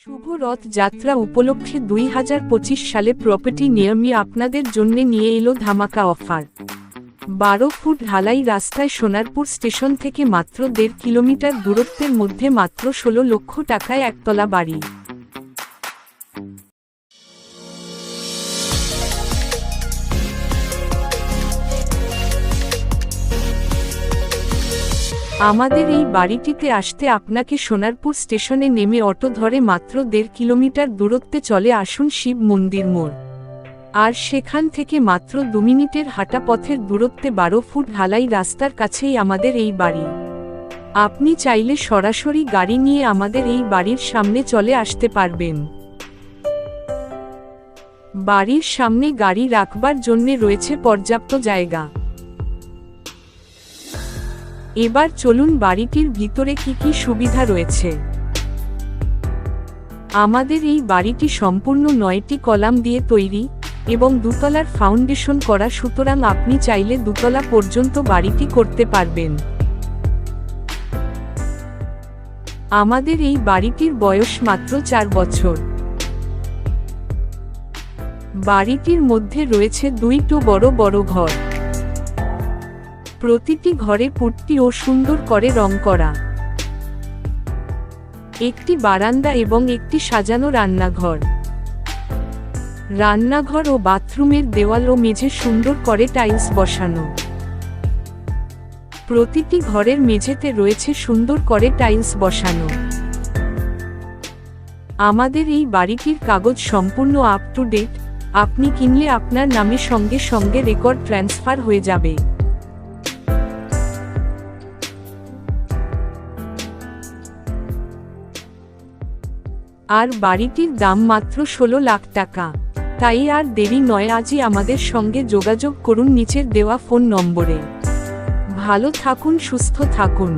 শুভ রথ যাত্রা উপলক্ষে দুই হাজার পঁচিশ সালে প্রপার্টি নিয়মই আপনাদের জন্য নিয়ে এলো ধামাকা অফার বারো ফুট ঢালাই রাস্তায় সোনারপুর স্টেশন থেকে মাত্র দেড় কিলোমিটার দূরত্বের মধ্যে মাত্র ষোলো লক্ষ টাকায় একতলা বাড়ি। আমাদের এই বাড়িটিতে আসতে আপনাকে সোনারপুর স্টেশনে নেমে অটো ধরে মাত্র দেড় কিলোমিটার দূরত্বে চলে আসুন শিব মন্দির মোড়। আর সেখান থেকে মাত্র দু মিনিটের হাঁটা পথের দূরত্বে বারো ফুট ঢালাই রাস্তার কাছেই আমাদের এই বাড়ি। আপনি চাইলে সরাসরি গাড়ি নিয়ে আমাদের এই বাড়ির সামনে চলে আসতে পারবেন। বাড়ির সামনে গাড়ি রাখবার জন্যে রয়েছে পর্যাপ্ত জায়গা। এবার চলুন বাড়িটির ভিতরে কি কি সুবিধা রয়েছে। আমাদের এই বাড়িটি সম্পূর্ণ নয়টি কলাম দিয়ে তৈরি এবং দুতলার ফাউন্ডেশন করা, সুতরাং আপনি চাইলে দুতলা পর্যন্ত বাড়িটি করতে পারবেন। আমাদের এই বাড়িটির বয়স মাত্র চার বছর। বাড়িটির মধ্যে রয়েছে দুইটো বড় বড় ঘর। প্রতিটি ঘরে পুট্টি ও সুন্দর করে রং করা। একটি বারান্দা এবং একটি সাজানো রান্নাঘর। রান্নাঘর ও বাথরুমের দেওয়াল ও মেঝে সুন্দর করে টাইলস বসানো। প্রতিটি ঘরের মেঝেতে রয়েছে সুন্দর করে টাইলস বসানো। আমাদের এই বাড়িটির কাগজ সম্পূর্ণ আপ টু ডেট আপনি কিনলে আপনার নামে সঙ্গে সঙ্গে রেকর্ড ট্রান্সফার হয়ে যাবে। আর বাড়িটির দাম মাত্র ষোলো লাখ টাকা। তাই আর দেরি নয়, আজই আমাদের সঙ্গে যোগাযোগ করুন নিচের দেওয়া ফোন নম্বরে। ভালো থাকুন, সুস্থ থাকুন।